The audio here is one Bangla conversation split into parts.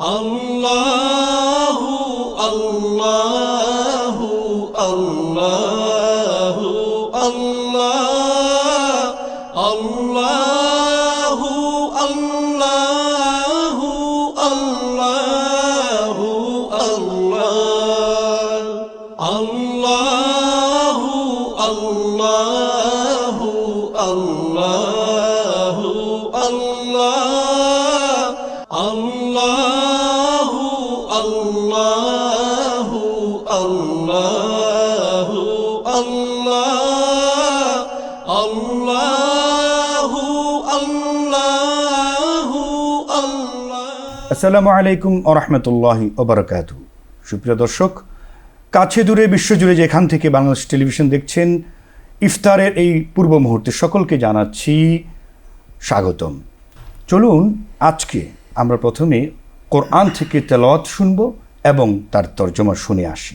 আল্লাহু আল্লাহু আসসালামু আলাইকুম আরহামতুল্লাহি ওবরাকাত সুপ্রিয় দর্শক, কাছে দূরে, বিশ্বজুড়ে যেখান থেকে বাংলাদেশ টেলিভিশন দেখছেন, ইফতারের এই পূর্ব মুহূর্তে সকলকে জানাচ্ছি স্বাগতম। চলুন, আজকে আমরা প্রথমে কোরআন থেকে তেলাওয়াত শুনব এবং তার তর্জমা শুনে আসি।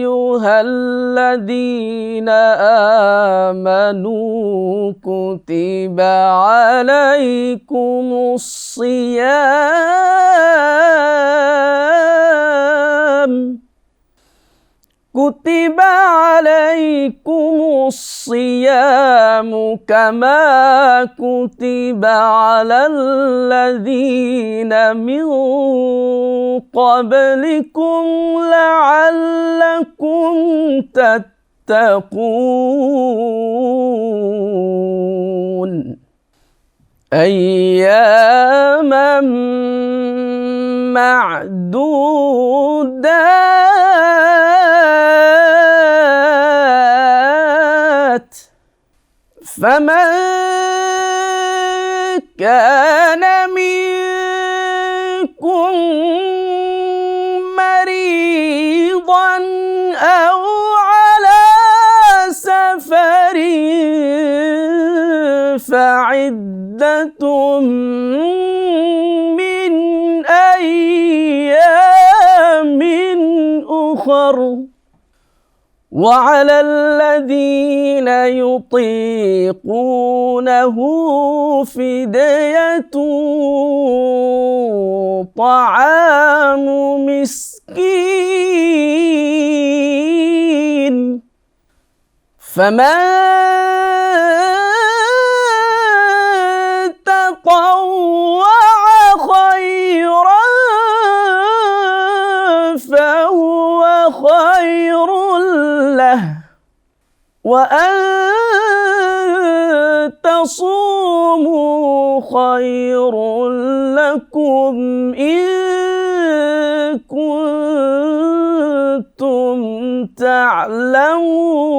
الذين آمنوا كتب عليكم الصيام. كتب عليكم الصيام كما كتب على الذين من قبلكم لعلكم تتقون. أياما معدودات. فمن كان منكم فعدة من أيام أخر وعلى الذين يطيقونه فدية طعام مسكين فمن تطوع خيرا فهو خير له. وأن تصوموا خير لكم إن كنتم تعلمون.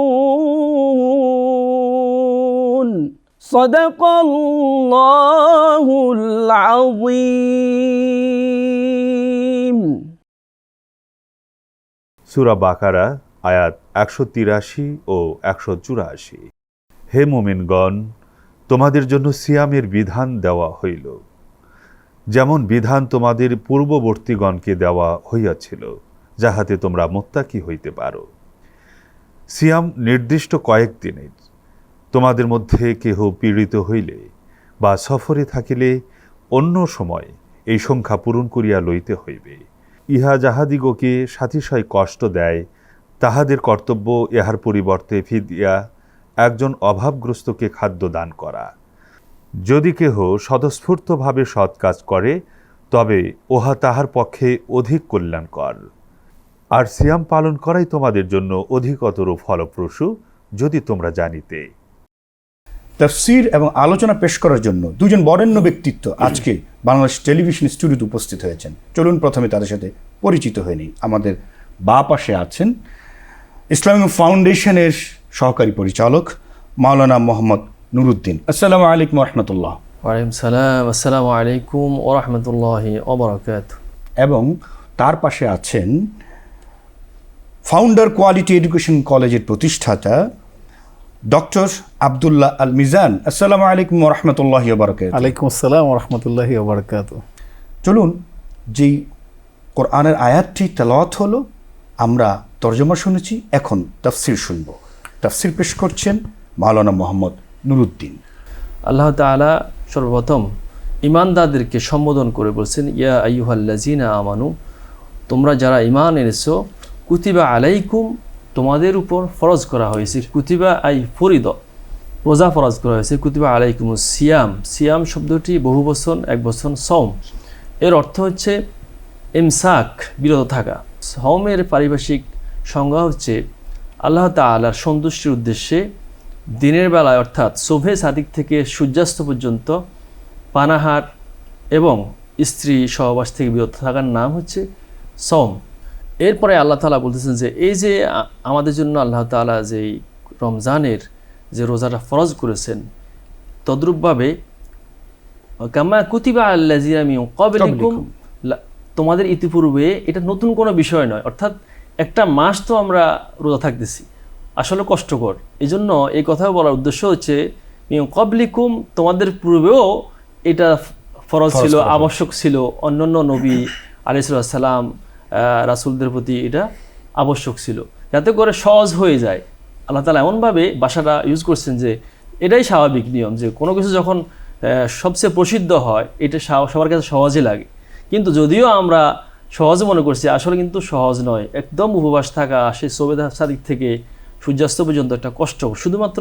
صدق الله العظيم সুরা বাকারা আয়াত একশো তিরাশি ও একশো চুরাশি হে মোমিনগণ তোমাদের জন্য সিয়ামের বিধান দেওয়া হইল যেমন বিধান তোমাদের পূর্ববর্তীগণকে দেওয়া হইয়াছিল যাহাতে তোমরা মোত্তাকি হইতে পারো সিয়াম নির্দিষ্ট কয়েক দিনের তোমাদের মধ্যে কেহ পীড়িত হইলে বা সফরে থাকিলে অন্য সময় এই সংখ্যা পূরণ করিয়া লইতে হইবে। ইহা যাহাদিগকে সাতিশয় কষ্ট দেয়, তাহাদের কর্তব্য ইহার পরিবর্তে ফিদিয়া একজন অভাবগ্রস্তকে খাদ্য দান করা। যদি কেহ স্বতঃস্ফূর্তভাবে সৎ কাজ করে, তবে উহা তাহার পক্ষে অধিক কল্যাণকর। আর সিয়াম পালন করাই তোমাদের জন্য অধিকতর ফলপ্রসূ, যদি তোমরা জানিতে। তফসির এবং আলোচনা পেশ করার জন্য দুজন বরেণ্য ব্যক্তিত্ব আজকে বাংলাদেশ টেলিভিশন স্টুডিওতে উপস্থিত হয়েছেন। চলুন প্রথমে তাদের সাথে পরিচিত হয়ে নিই। আমাদের বা পাশে আছেন ইসলামিক ফাউন্ডেশনের সহকারী পরিচালক মাওলানা মোহাম্মদ নুরুদ্দিন। আসসালামু আলাইকুম রহমতুল্লাহ। ওয়ালাইকুম সালাম আসসালামু আলাইকুম ওরহমতুল্লাহি ওবরাকাত এবং তার পাশে আছেন ফাউন্ডার কোয়ালিটি এডুকেশন কলেজের প্রতিষ্ঠাতা ডক্টর আবদুল্লাহ আল মিজান আসসালামু আলাইকুম রহমতুল্লাহ বারকাত আলাইকুম আসসালাম রহমতুল্লাহ ওবরাকাত চলুন যেই কোরআনের আয়াতটি তেলাওয়াত হলো আমরা তর্জমা শুনেছি এখন তাফসির শুনব। তাফসির পেশ করছেন মাওলানা মোহাম্মদ নুরুদ্দিন। আল্লাহ তাআলা সর্বপ্রথম ইমানদারদেরকে সম্বোধন করে বলছেন ইয়া আইয়ুহাল্লাজিনা আমানু তোমরা যারা ইমান এনেছো কুতিবা আলাইকুম তোমাদের উপর ফরজ করা হয়েছে। কুতিবা আই ফরিদ, রোজা ফরজ করা হয়েছে। কুতিবা আলাইকুম সিয়াম। সিয়াম শব্দটি বহু বছর এক বছর সম এর অর্থ হচ্ছে ইমসাক, বিরত থাকা। সমের পারিভাষিক সংজ্ঞা হচ্ছে আল্লাহ তাআলার সন্তুষ্টির উদ্দেশ্যে দিনের বেলায়, অর্থাৎ শোভে সাদিক থেকে সূর্যাস্ত পর্যন্ত পানাহার এবং স্ত্রী সহবাস থেকে বিরত থাকার নাম হচ্ছে সম এরপরে আল্লাহ তাআলা বলতেছেন যে এই যে আমাদের জন্য আল্লাহ তাআলা যে রমজানের যে রোজাটা ফরজ করেছেন তদ্রূপভাবে কামা কুতিবা আল্লাজিরামি কবলিকুম তোমাদের ইতিপূর্বে এটা নতুন কোনো বিষয় নয় অর্থাৎ একটা মাস তো আমরা রোজা থাকতেছি আসলে কষ্টকর। এই জন্য এই কথা বলার উদ্দেশ্য হচ্ছে কবলিকুম তোমাদের পূর্বেও এটা ফরজ ছিল আবশ্যক ছিল অন্যান্য নবী আলিসাল্লাম রাসুলদের প্রতি এটা আবশ্যক ছিল। যাতে করে সহজ হয়ে যায়। আল্লাহ তালা এমনভাবে বাসাটা ইউজ করছেন যে, এটাই স্বাভাবিক নিয়ম যে, কোনো কিছু যখন সবচেয়ে প্রসিদ্ধ হয়, এটা সবার কাছে সহজে লাগে। কিন্তু যদিও আমরা সহজ মনে করছি, আসলে কিন্তু সহজ নয়। একদম উপবাস থাকা সেই সবেদা সাদিক থেকে সূর্যাস্ত পর্যন্ত একটা কষ্ট। শুধুমাত্র,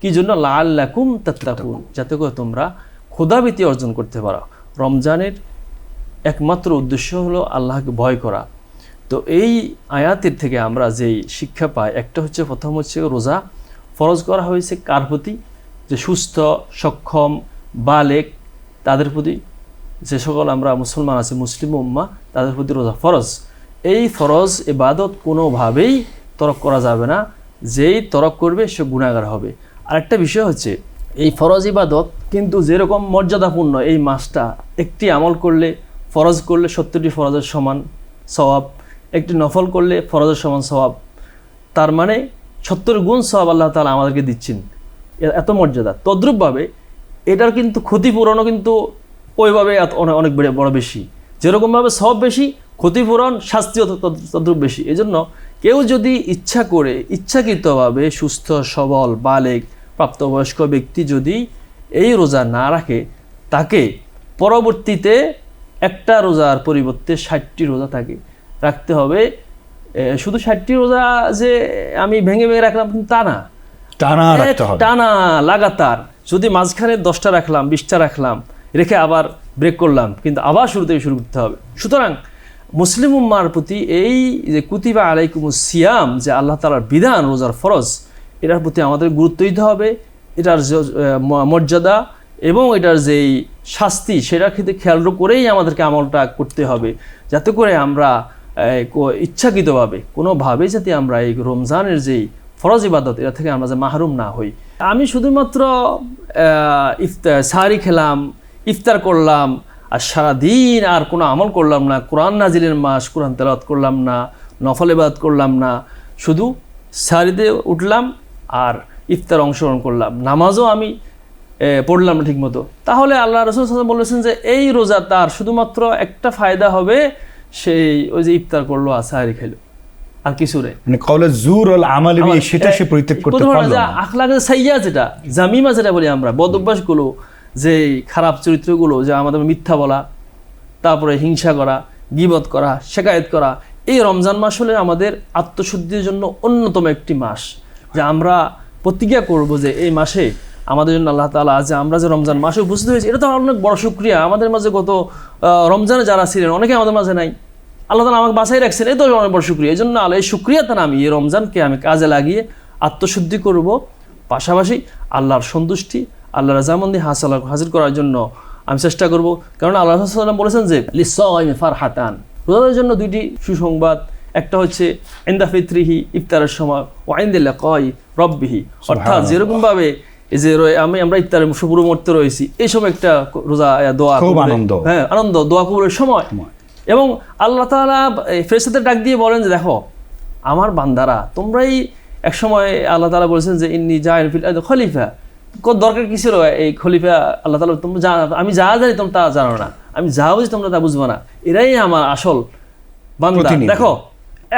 কি জন্য? লাল লাকুম তাত্তাকুন। যাতে করে তোমরা ক্ষুধাবৃত্তি অর্জন করতে পারো। রমজানের একমাত্র উদ্দেশ্য হলো আল্লাহকে ভয় করা। তো এই আয়াতের থেকে আমরা যেই শিক্ষা পাই, একটা হচ্ছে প্রথম হচ্ছে রোজা। ফরজ করা হয়েছে কার প্রতি? যে সুস্থ, সক্ষম, বালেক, তাদের প্রতি। যে সকল আমরা মুসলমান আছি, মুসলিম উম্মা, তাদের প্রতি রোজা ফরজ। এই ফরজ এবাদত কোনোভাবেই তরক করা যাবে না। যেই তরক করবে, সে গুণাগার হবে। আরেকটা বিষয় হচ্ছে, এই ফরজ, ইবাদত কিন্তু যেরকম মর্যাদাপূর্ণ এই মাসটা, একটি আমল করলে ফরজ করলে সত্তরটি ফরজের সমান সওয়াব, একটি নফল করলে ফরজের সমান সওয়াব। তার মানে সত্তর গুণ সওয়াব আল্লাহ তাআলা আমাদেরকে দিচ্ছেন। এত মর্যাদা। তদ্রূপভাবে এটার কিন্তু ক্ষতিপূরণও কিন্তু ওইভাবে অনেক বেড়ে- বড় বেশি। যেরকমভাবে সব বেশি, ক্ষতিপূরণ, শাস্তিও তদ- তদ- তদ্রূপ বেশি। এজন্য কেউ যদি ইচ্ছা করে, ইচ্ছাকৃতভাবে সুস্থ, সবল, বালেক, প্রাপ্তবয়স্ক ব্যক্তি যদি এই রোজা না রাখে, তাকে পরবর্তীতে একটা রোজার পরিবর্তে ষাটটি রোজা তাকে রাখতে হবে। শুধু ষাটটি রোজা যে আমি ভেঙে ভেঙে রাখলাম কিন্তু তা না। টানা রাখতে এক হবে। টানা লাগাতার। যদি মাঝখানে দশটা রাখলাম বিশটা রাখলাম রেখে আবার ব্রেক করলাম কিন্তু আবার শুরু থেকে শুরু করতে হবে। সুতরাং মুসলিম উম্মার প্রতি এই যে কুতিবা আলাইকুম সিয়াম যে আল্লাহ তালার বিধান রোজার ফরজ এটার প্রতি আমাদের গুরুত্ব দিতে হবে। এটার মর্যাদা এবং এটার যেই শাস্তি সেটা ক্ষেত্রে খেয়াল করেই আমাদেরকে আমলটা করতে হবে। যাতে করে আমরা ইচ্ছাকৃতভাবে, কোনোভাবেই যাতে আমরা এই রমজানের যেই ফরজ ইবাদত এটা থেকে আমরা যে মাহরুম না হই। আমি শুধুমাত্র ইফতার সাহারি খেলাম, ইফতার করলাম, আর সারাদিন আর কোনো আমল করলাম না, কোরআন নাজিলের মাস, কোরআন তেলাওয়াত করলাম না, নফল ইবাদত করলাম না, শুধু সাহারিতে উঠলাম আর ইফতার অংশগ্রহণ করলাম। নামাজও আমি পড়লাম না ঠিকমতো। তাহলে আল্লাহ রসুল সাল্লাম বলেছেন যে এই রোজা তার শুধুমাত্র একটা ফায়দা হবে সেই ওই যে ইফতার করল আর সাহারি খেলো। আর কিছু নেই। মানে কলে জুর আল আমাল বি সেটা সে পরিত্যাগ করতে পারল যে না। আখলাকে সাইয়া যেটা জামিমা যেটা বলি আমরা বদ অভ্যাসগুলো যে খারাপ চরিত্রগুলো যে আমাদের মিথ্যা বলা তারপরে হিংসা করা গিবত করা শেকায়েত করা এই রমজান মাস হলে আমাদের আত্মশুদ্ধির জন্য অন্যতম একটি মাস। যে আমরা প্রতিজ্ঞা করব যে এই মাসে আমাদের জন্য আল্লাহ তালা যে আমরা যে রমজান মাসে উপস্থিত হয়েছি এটা তো অনেক বড় শুক্রিয়া। আমাদের মাঝে গত রমজানে যারা ছিলেন অনেকে আমাদের মাঝে নাই। আল্লাহ তালা আমাকে বাঁচাই রাখছেন এই তো অনেক বড় শুক্রিয়া। এই জন্য আল্লাহ এই শুক্রিয়া তারা আমি এই রমজানকে আমি কাজে লাগিয়ে আত্মশুদ্ধি করব। পাশাপাশি আল্লাহর সন্তুষ্টি আল্লাহ রাজামন্দি হাসাল হাজির করার জন্য আমি চেষ্টা করব। কারণ আল্লাহ সাল্লাম বলেছেন যে লিসাইমি ফার হাতান রোজাদের জন্য দুইটি সুসংবাদ একটা হচ্ছে ইন্দা ফিত্রিহি ইফতারের সময় ওয়াইন্দিল্লা কয় রব্বিহি। অর্থাৎ যেরকমভাবে এই যে আমি আমরা মরতে রয়েছি। এই সময় একটা রোজা দোয়া খুব আনন্দ। হ্যাঁ আনন্দ দোয়া কবুলের সময়। এবং আল্লাহ তাআলা ফেরেশতাদের ডাক দিয়ে বলেন যে দেখো আমার বান্দারা তোমরাই একসময় আল্লাহ তালা বলেছেন যে ইন্নি জাহির ফিল খলিফা। দরকার কি ছিল এই খলিফা আল্লাহ তালা তোমরা যা আমি যা জানি তোমরা তা জানো না। আমি যা বুঝি তোমরা তা বুঝব না। এরাই আমার আসল বান্দা। দেখো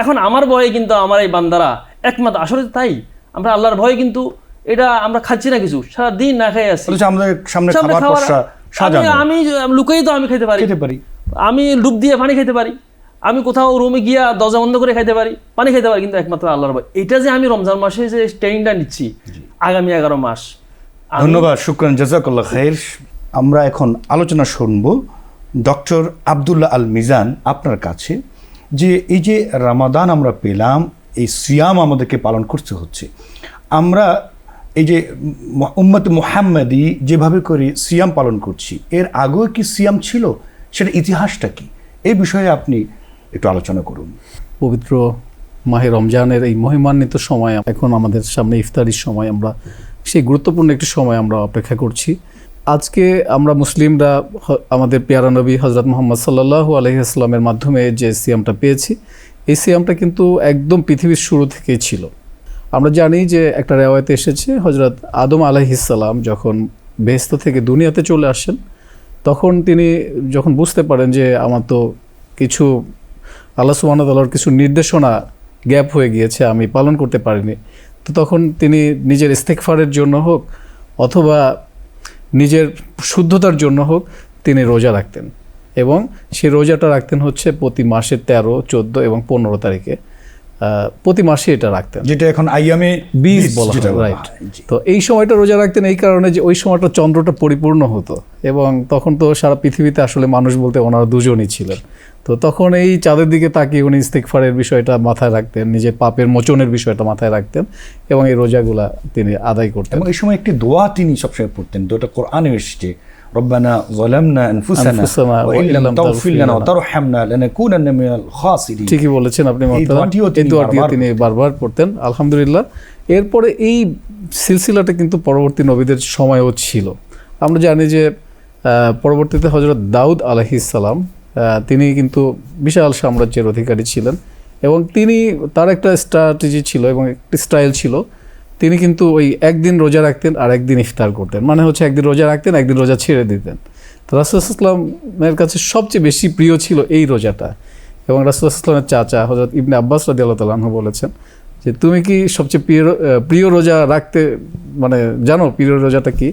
এখন আমার ভয়ে কিন্তু আমার এই বান্দারা একমাত্র আসলে তাই। আমরা আল্লাহর ভয়ে কিন্তু এটা আমরা খাচ্ছি না কিছু। সারা দিন না খাই আছি আমাদের সামনে খাবার- সাজানো। আমি লুকেই তো আমি খেতে পারি। খেতে পারি। আমি ডুব দিয়ে পানি খেতে পারি। আমি কোথাও রুমে গিয়া দরজা বন্ধ করে খাইতে পারি। পানি খেতে পারি কিন্তু একমাত্র আল্লাহর ভয়। এটা যে আমি রমজান মাসে যে ট্রেনিংটা নিচ্ছি আগামী এগারো মাস। ধন্যবাদ শুক্রান জাজাকাল্লাহ খাইর। আমরা এখন আলোচনা শুনব ডক্টর আবদুল্লাহ আল মিজান আপনার কাছে যে এই যে রামাদান আমরা পেলাম এই সিয়াম আমাদেরকে পালন করতে হচ্ছে। আমরা এই যে উম্মত মোহাম্মদি যেভাবে করে সিয়াম পালন করছি, এর আগেও কি সিয়াম ছিল? সেটা ইতিহাসটা কি? এই বিষয়ে আপনি একটু আলোচনা করুন। পবিত্র মাহে রমজানের এই মহিমান্বিত সময়, এখন আমাদের সামনে ইফতারির সময়, আমরা সেই গুরুত্বপূর্ণ একটি সময় আমরা অপেক্ষা করছি। আজকে আমরা মুসলিমরা আমাদের পেয়ারা নবী হজরত মোহাম্মদ সাল্লাহু আলহিহাস্লামের মাধ্যমে যে সিয়ামটা পেয়েছি, এই সিয়ামটা কিন্তু একদম পৃথিবীর শুরু থেকেই ছিল। আমরা জানি যে একটা রেওয়ায়তে এসেছে হজরত আদম আলাইহিসাল্লাম যখন বেহেস্ত থেকে দুনিয়াতে চলে আসেন, তখন তিনি যখন বুঝতে পারেন যে আমার তো কিছু আল্লাহ সুবাহতাল্লাহর কিছু নির্দেশনা গ্যাপ হয়ে গিয়েছে, আমি পালন করতে পারিনি, তো তখন তিনি নিজের ইস্তেকফারের জন্য হোক অথবা নিজের শুদ্ধতার জন্য হোক তিনি রোজা রাখতেন এবং সেই রোজাটা রাখতেন হচ্ছে প্রতি মাসের তেরো, চোদ্দ এবং পনেরো তারিখে। প্রতি মাসে এটা রাখতেন। যেটা এখন আইয়ামে বীজ বলা রাইট তো এই সময়টা রোজা রাখতেন এই কারণে যে ওই সময়টা চন্দ্রটা পরিপূর্ণ হতো এবং তখন তো সারা পৃথিবীতে আসলে মানুষ বলতে ওনারা দুজনই ছিলেন। তো তখন এই চাঁদের দিকে তাকিয়ে উনি ইস্তেকফারের বিষয়টা মাথায় রাখতেন নিজের পাপের মোচনের বিষয়টা মাথায় রাখতেন এবং এই রোজাগুলা তিনি আদায় করতেন। এবং এই সময় একটি দোয়া তিনি সবসময় পড়তেন দোয়াটা কোরআনে এসেছে ইল্লাম ইল্লাম তাগফির তাগফির লানা ওয়া লানা। তারহামনা লানাকুনান্না মিনাল খাসিরিন ঠিকই বলেছেন আপনি এই বারবার তিনি বারবার পড়তেন আলহামদুলিল্লাহ। এরপরে এই সিলসিলাটা কিন্তু পরবর্তী নবীদের সময়ও ছিল। আমরা জানি যে আহ, পরবর্তীতে হজরত দাউদ আলহিসাল্লাম তিনি কিন্তু বিশাল সাম্রাজ্যের অধিকারী ছিলেন এবং তিনি তার একটা স্ট্র্যাটেজি ছিল এবং একটি স্টাইল ছিল তিনি কিন্তু ওই একদিন রোজা রাখতেন আর একদিন ইফতার করতেন। মানে হচ্ছে একদিন রোজা রাখতেন, একদিন রোজা ছেড়ে দিতেন। তো রাসুলামের কাছে সবচেয়ে বেশি প্রিয় ছিল এই রোজাটা। এবং রাসুলামের চাচা হজরত ইবনে আব্বাস রাদি আল্লাহ বলেছেন যে, তুমি কি সবচেয়ে প্রিয় প্রিয় রোজা রাখতে মানে জানো প্রিয় রোজাটা কি?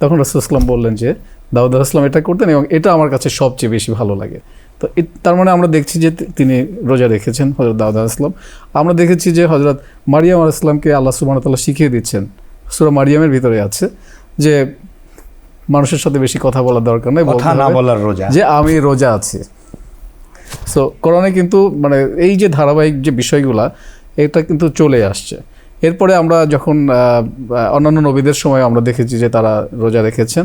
তখন রাসুলাম বললেন যে দাউদ আসলাম এটা করতেন এবং এটা আমার কাছে সবচেয়ে বেশি ভালো লাগে। তো তার মানে আমরা দেখছি যে তিনি রোজা রেখেছেন হজরত দাউদ আসলাম আমরা দেখেছি যে হজরত মারিয়াম আল ইসলামকে আল্লাহ সুবাহ তাল্লাহ শিখিয়ে দিচ্ছেন। সুরা মারিয়ামের ভিতরে আছে যে মানুষের সাথে বেশি কথা বলার দরকার নেই কথা না বলার রোজা। যে আমি রোজা আছি। সো কোরআনে কিন্তু মানে এই যে ধারাবাহিক যে বিষয়গুলা এটা কিন্তু চলে আসছে। এরপরে আমরা যখন অন্যান্য নবীদের সময় আমরা দেখেছি যে তারা রোজা রেখেছেন।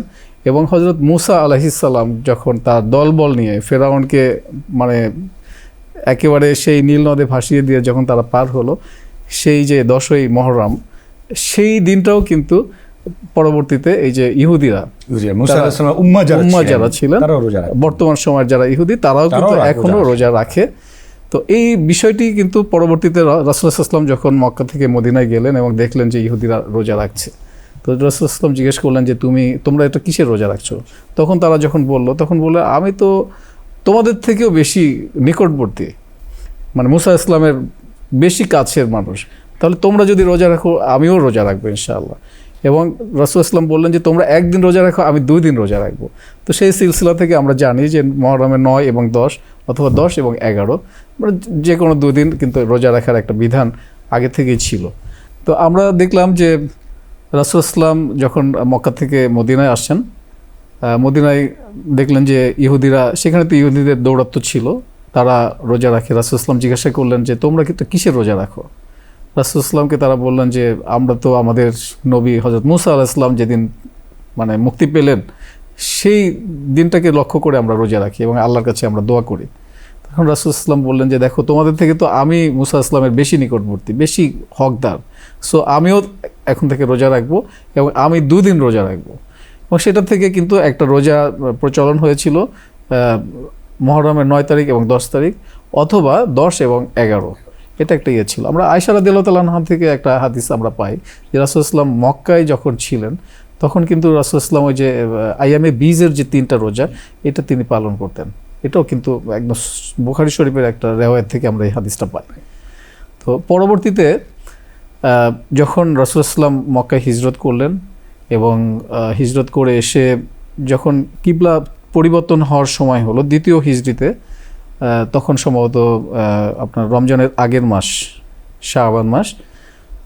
এবং হজরত মুসা আলাহিসাল্লাম যখন তার দলবল নিয়ে ফেরাউনকে মানে একেবারে সেই নীল নদে ভাসিয়ে দিয়ে যখন তারা পার হলো সেই যে দশই মহরম সেই দিনটাও কিন্তু পরবর্তীতে এই যে ইহুদিরা উম্মা যারা ছিলেন। বর্তমান সময়ের যারা ইহুদি তারাও কিন্তু রাখে, এখনও রোজা রাখে। তো এই বিষয়টি কিন্তু পরবর্তীতে রাসুলাম যখন মক্কা থেকে মদিনায় গেলেন এবং দেখলেন যে ইহুদিরা রোজা রাখছে। তো রাসুলাম জিজ্ঞেস করলেন যে তুমি, তোমরা এটা কিসের রোজা রাখছো? তখন তারা যখন বলল, তখন বলল, আমি তো তোমাদের থেকেও বেশি নিকটবর্তী। মানে মুসা ইসলামের বেশি কাছের মানুষ। তাহলে তোমরা যদি রোজা রাখো, আমিও রোজা রাখব ইনশাআল্লাহ। এবং রাসুল ইসলাম বললেন যে, তোমরা একদিন রোজা রাখো, আমি দুই দিন রোজা রাখব। তো সেই সিলসিলা থেকে আমরা জানি যে মহরমের নয় এবং দশ অথবা দশ এবং এগারো মানে যে কোনো দুই দিন কিন্তু রোজা রাখার একটা বিধান আগে থেকেই ছিল। তো আমরা দেখলাম যে রাসুল ইসলাম যখন মক্কা থেকে মদিনায় আসছেন মদিনায় দেখলেন যে ইহুদিরা, সেখানে তো ইহুদিদের দৌরাত্ম ছিল, তারা রোজা রাখে। রাসুল ইসলাম জিজ্ঞাসা করলেন যে, তোমরা কিন্তু কিসের রোজা রাখো? রাসুল ইসলামকে তারা বললেন যে, আমরা তো আমাদের নবী হজরত মুসা আলাহ ইসলাম যেদিন মানে মুক্তি পেলেন, সেই দিনটাকে লক্ষ্য করে আমরা রোজা রাখি এবং আল্লাহর কাছে আমরা দোয়া করি। তখন রাসুল ইসলাম বললেন যে, দেখো, তোমাদের থেকে তো আমি মুসা ইসলামের বেশি নিকটবর্তী, বেশি হকদার। সো আমিও এখন থেকে রোজা রাখব এবং আমি দুদিন রোজা রাখব। এবং সেটা থেকে কিন্তু একটা রোজা প্রচলন হয়েছিল মহরমের নয় তারিখ এবং দশ তারিখ অথবা দশ এবং এগারো। এটা একটা ইয়ে ছিল। আমরা আয়সারা দিল্লাহ থেকে একটা হাদিস আমরা পাই যে রাসুলাম মক্কায় যখন ছিলেন, তখন কিন্তু রাসুলাম ওই যে আইয়ামে বীজের যে তিনটা রোজা, এটা তিনি পালন করতেন। এটাও কিন্তু একদম বুখারি শরীফের একটা রেওয়ায়ত থেকে আমরা এই হাদিসটা পাই। তো পরবর্তীতে যখন রাসুলাম মক্কায় হিজরত করলেন এবং হিজরত করে এসে যখন কিবলা পরিবর্তন হওয়ার সময় হলো দ্বিতীয় হিজরিতে আহ, তখন সম্ভবত আপনার রমজানের আগের মাস শাহবান মাস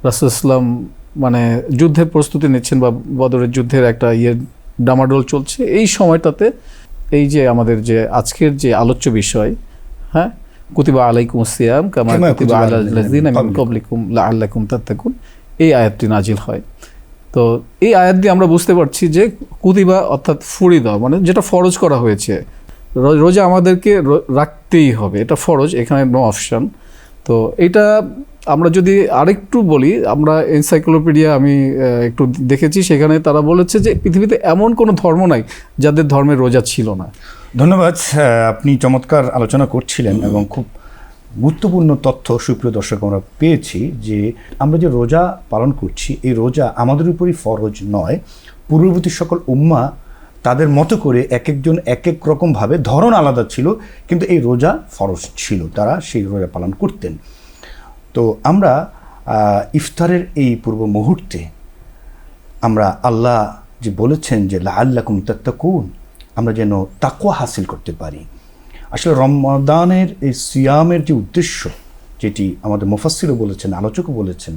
রাসুলাম মানে যুদ্ধের প্রস্তুতি নিচ্ছেন বা বদরের যুদ্ধের একটা ইয়ে ডামাডোল চলছে। এই সময়টাতে এই যে আমাদের যে আজকের যে আলোচ্য বিষয় হ্যাঁ কুতিবা আলাইকুম সিয়াম কামা কুতিবা কুতিবা আলাল আলাল লাযিনা মিন ক্বাবলিকুম। লাআল্লাকুম তাত্তাকুন এই আয়াতটি নাজিল হয়। তো এই আয়াত দিয়ে আমরা বুঝতে পারছি যে কুতিবা অর্থাৎ দেওয়া মানে যেটা ফরজ করা হয়েছে। রোজা আমাদেরকে রাখতেই হবে। এটা ফরজ এখানে নো অপশন তো এটা আমরা যদি আরেকটু বলি আমরা এনসাইক্লোপিডিয়া আমি একটু দেখেছি সেখানে তারা বলেছে যে পৃথিবীতে এমন কোনো ধর্ম নাই যাদের ধর্মে রোজা ছিল না। ধন্যবাদ আপনি চমৎকার আলোচনা করছিলেন এবং খুব গুরুত্বপূর্ণ তথ্য সুপ্রিয় দর্শক আমরা পেয়েছি যে আমরা যে রোজা পালন করছি এই রোজা আমাদের উপরই ফরজ নয়। পূর্ববর্তী সকল উম্মা তাদের মতো করে এক একজন এক এক রকমভাবে ধরন আলাদা ছিল কিন্তু এই রোজা ফরজ ছিল তারা সেই রোজা পালন করতেন। তো আমরা ইফতারের এই পূর্ব মুহূর্তে আমরা আল্লাহ যে বলেছেন যে লাল্লাকুম তাত্তাকুন আমরা যেন তাকুয়া হাসিল করতে পারি। আসলে রমাদানের এই সিয়ামের যে উদ্দেশ্য, যেটি আমাদের মুফাসিরও বলেছেন, আলোচকও বলেছেন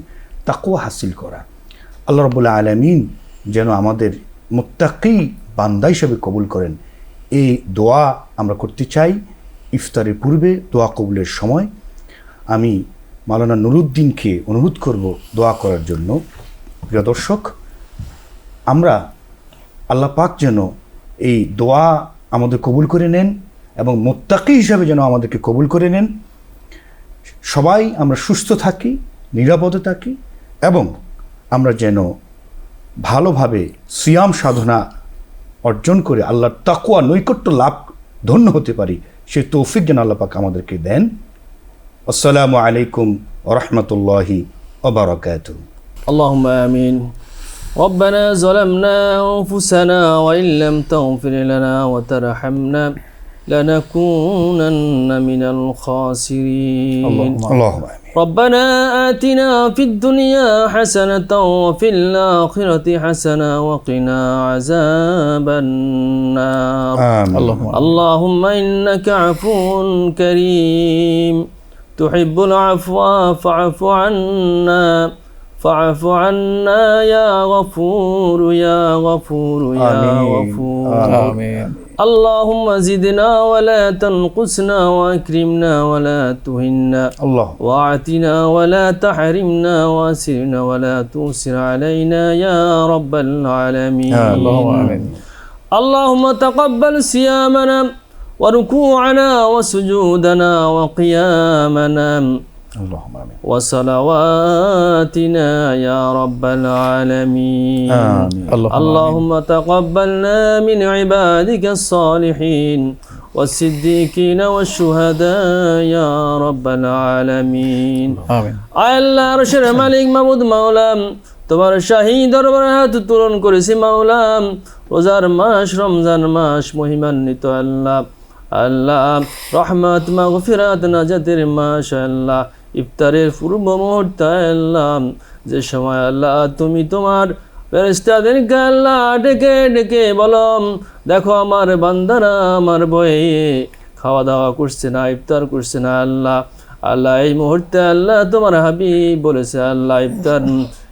তাকুয়া হাসিল করা। আল্লাহ রবুল্লা আলমিন যেন আমাদের মোত্তাকি বান্দা হিসেবে কবুল করেন। এই দোয়া আমরা করতে চাই ইফতারের পূর্বে, দোয়া কবুলের সময়। আমি মালানা নুরুদ্দিনকে অনুরোধ করব দোয়া করার জন্য। প্রিয় দর্শক, আমরা আল্লাহ পাক যেন এই দোয়া আমাদের কবুল করে নেন এবং মোত্তাকি হিসাবে যেন আমাদেরকে কবুল করে নেন। সবাই আমরা সুস্থ থাকি, নিরাপদে থাকি এবং আমরা যেন ভালোভাবে সিয়াম সাধনা অর্জন করে আল্লাহর তাকুয়া নৈকট্য লাভ ধন্য হতে পারি সে তৌফিক যেন আল্লাপাক আমাদেরকে দেন। আসসালামু আলাইকুম রহমতুল্লাহি ওবরাকাত আল্লাহ আমিন। ربنا ظلمنا أنفسنا وإن لم تغفر لنا وترحمنا لنكونن من الخاسرين. اللهم ربنا آتنا في الدنيا حسنة وفي الآخرة حسنة وقنا عذاب النار. آمين. اللهم, اللهم إنك عفو كريم. تحب العفو فاعف عنا. فاعف عنا يا غفور يا غفور يا آمين. غفور. آمين. اللهم زدنا ولا تنقصنا وأكرمنا ولا تهنا. الله. واعتنا ولا تحرمنا وأسرنا ولا توسر علينا يا رب العالمين. اللهم آمين. اللهم تقبل صيامنا وركوعنا وسجودنا وقيامنا. اللهم آمين وصلواتنا يا رب العالمين آمين اللهم اللهم تقبلنا من عبادك الصالحين والصديقين والشهداء يا رب العالمين আমিন আল্লাহ রসের মালিক মামুদ মাওলাম তোমার শাহী দরবার হাত তুলন করেছি মাওলাম রোজার মাস রমজান মাস মহিমান্বিত আল্লাহ আল্লাহ রহমত মাগফিরাত নাজাতের মাস আল্লাহ ইফতারের পূর্ব মুহূর্তে আল্লাহ যে সময় আল্লাহ, তুমি তোমার ফেরেস্তাদেরকে আল্লাহ ডেকে ডেকে বলম দেখো আমার বান্দারা আমার বয়ে খাওয়া দাওয়া করছে না, ইফতার করছে না আল্লাহ। আল্লাহ, এই মুহূর্তে আল্লাহ তোমার হাবি বলেছে, আল্লাহ, ইফতার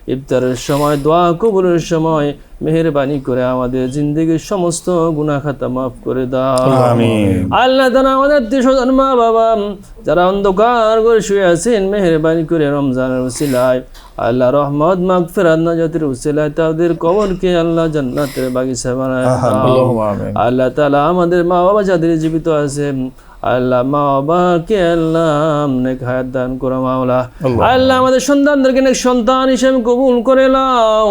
ইফতারের সময় দোয়া কবুলের সময় মেহরবানি করে আমাদের জিন্দগির সমস্ত গুণাখাতা মাফ করে দাও। আল্লাহ তারা আমাদের মা বাবা যারা অন্ধকার করে শুয়ে আছেন মেহরবানি করে রমজানের উসিলায় আল্লাহ রহমত মাগ উসিলায় তাদের কবরকে আল্লাহ জান্নাতের বাগিচা বানায় আল্লাহ তালা আমাদের মা বাবা যাদের জীবিত আছে আল্লাহ মা বাবাকে আল্লাহ নেক হায়াত দান করো মাওলা। আল্লাহ আমাদের সন্তানদেরকে নেক সন্তান হিসেবে কবুল করে নাও।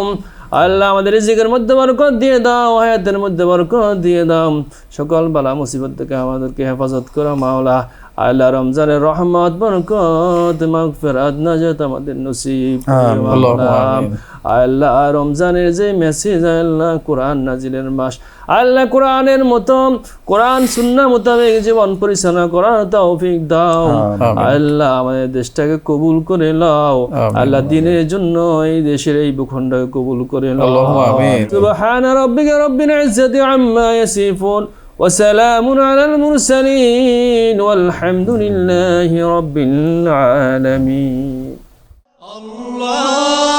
আল্লাহ আমাদের রিজিকের মধ্যে বরকত দিয়ে দাও হায়াতের মধ্যে বরকত দিয়ে দাও। সকল বালা মুসিবত থেকে আমাদেরকে হেফাজত করো মাওলা। আল্লাহ রমজানে রহমত বরকত মাগফিরাত নাজাত আমাদের নসিব আল্লাহ রমজানের যে মেসেজ আল্লাহ কোরআন নাজিলের মাস আল্লাহ কোরআনের মত কোরআন সুন্না মোতাবেক জীবন পরিচালনা করার তৌফিক দাও। আল্লাহ আমাদের দেশটাকে কবুল করে লাও আল্লাহ দিনের জন্য এই দেশের এই ভূখণ্ডকে কবুল করে লাও সুবহান রাব্বিকা রাব্বিল ইজ্জাতি আম্মা ইয়াসিফুন। وسلام على المرسلين والحمد لله رب العالمين. الله